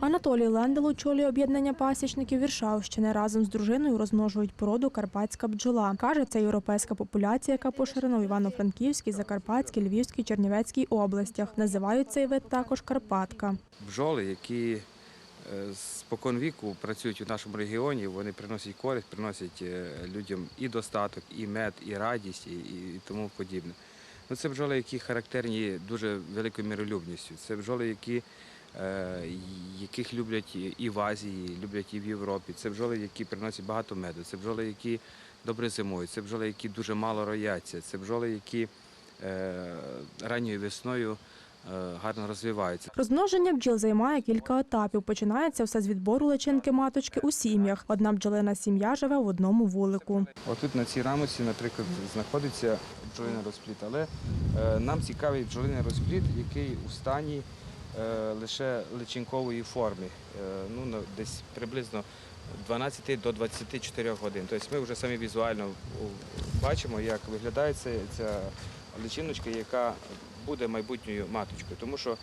Анатолій Лендел очолює об'єднання пасічників Віршавщини. Разом з дружиною розмножують породу карпатська бджола. Каже, це європейська популяція, яка поширена в Івано-Франківській, Закарпатській, Львівській, Чернівецькій областях. Називають цей вид також Карпатка. бджоли, які е, спокон віку працюють у нашому регіоні, вони приносять користь, приносять е, людям і достаток, і мед, і радість, і, тому подібне. Ну, це бджоли, які характерні дуже великою миролюбністю. Це бджоли, які, яких люблять і в Азії, люблять і в Європі. Це бджоли, які приносять багато меду. Це бджоли, які добре зимують. Це бджоли, які дуже мало рояться. Це бджоли, які е, ранньою весною е, гарно розвиваються. Розмноження бджіл займає кілька етапів. Починається все з відбору личинки маточки у сім'ях. Одна бджолина сім'я живе в одному вулику. Отут на цій рамочці, наприклад, знаходиться бджолиний розпліт, але е, нам цікавий бджолиний розпліт, який у стані е, лише личинкової форми, е, ну, десь приблизно 12 до 24 годин. Тобто ми вже самі візуально бачимо, як виглядає ця, личиночка, яка буде майбутньою маточкою. Тому що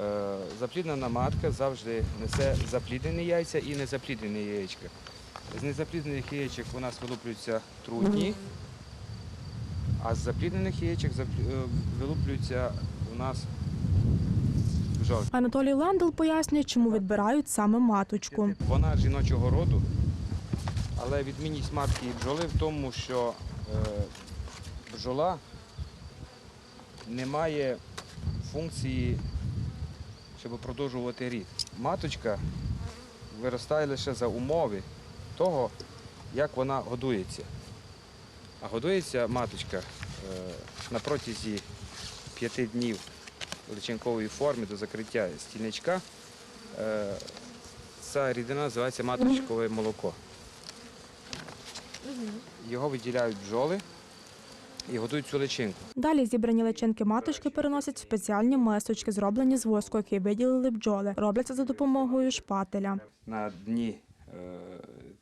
е, запліднена матка завжди несе запліднені яйця і незапліднені яєчка. З незапліднених яєчок у нас вилуплюються трутні, а з запліднених яєчок е, вилуплюються у нас бджоли. Анатолій Лендел пояснює, чому відбирають саме маточку. Вона жіночого роду, але відмінність матки і бджоли в тому, що е, бджола не має функції, щоб продовжувати рід. Маточка виростає лише за умови того, як вона годується. А годується маточка е, на протязі п'яти днів личинкової форми до закриття стільничка. Е, Ця рідина називається маточкове молоко. Його виділяють бджоли і годують цю личинку. Далі зібрані личинки маточки переносять в спеціальні мисочки, зроблені з воску, який виділили бджоли. Робляться за допомогою шпателя. На дні е,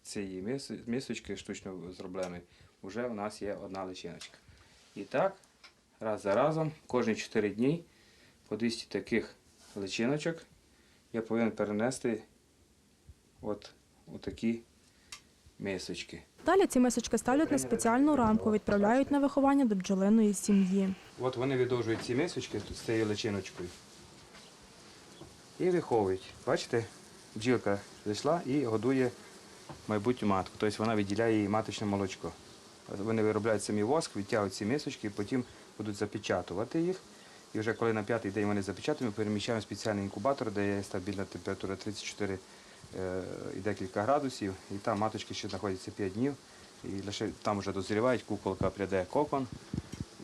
цієї мис- мисочки штучно зробленої вже у нас є одна личиночка. І так, раз за разом, кожні 4 дні по 200 таких личиночок я повинен перенести от у такі мисочки. Далі ці мисочки ставлять на спеціальну рамку, відправляють на виховання до бджолиної сім'ї. От вони видовжують ці мисочки з цією личиночкою. І виховують. Бачите, бджілка зайшла і годує майбутню матку. Тобто вона виділяє їй маточне молочко. Вони виробляють самі воск, відтягують ці мисочки, і потім будуть запечатувати їх. І вже коли на п'ятий день вони запечатані, переміщаємо в спеціальний інкубатор, де є стабільна температура 34 е, і декілька градусів. І там маточки ще знаходяться 5 днів. І лише там вже дозрівають, куколка пряде кокон,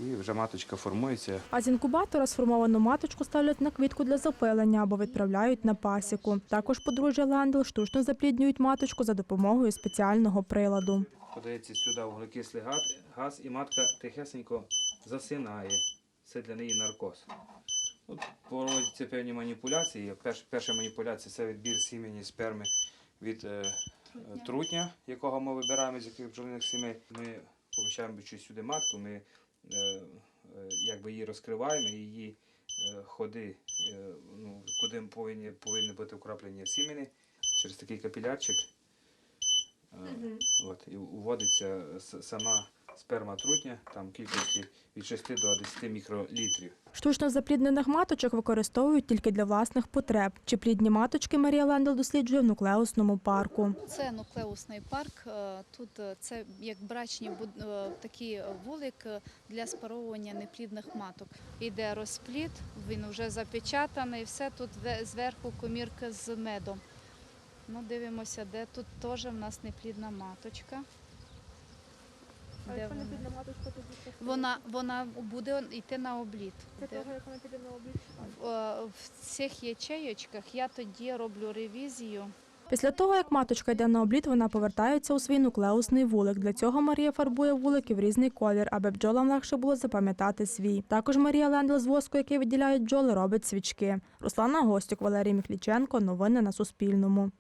і вже маточка формується. А з інкубатора сформовану маточку ставлять на квітку для запилення або відправляють на пасіку. Також подружжя Лендел штучно запліднюють маточку за допомогою спеціального приладу. Подається сюди вуглекислий газ і матка тихесенько засинає. Це для неї наркоз. От проводяться певні маніпуляції. Перш, перша маніпуляція це відбір сімені сперми від е, трутня. трутня, якого ми вибираємо з яких бджолиних сімей. Ми поміщаємо сюди матку, ми е, е, якби її розкриваємо, її е, ходи, е, ну, куди повинні, повинні бути вкраплення сімені через такий капілярчик. Е, От, і вводиться сама сперма трутня, там кількості від 6 до 10 мікролітрів. Штучно запліднених маточок використовують тільки для власних потреб. Чи плідні маточки Марія Лендел досліджує в нуклеусному парку. Це нуклеусний парк. Е, Тут е, це як брачні е, такий вулик для спаровування неплідних маток. Іде розплід, він вже запечатаний, все тут зверху комірка з медом. Ну, дивимося, де тут теж в нас неплідна маточка. Де вона? Вона, вона буде йти на обліт. Де- В, е, в цих ячеєчках я тоді роблю ревізію. Після того, як маточка йде на обліт, вона повертається у свій нуклеусний вулик. Для цього Марія фарбує вулики в різний колір, аби бджолам легше було запам'ятати свій. Також Марія Лендел з воску, який виділяють бджоли, робить свічки. Руслана Гостюк, Валерій Міхліченко. Новини на Суспільному.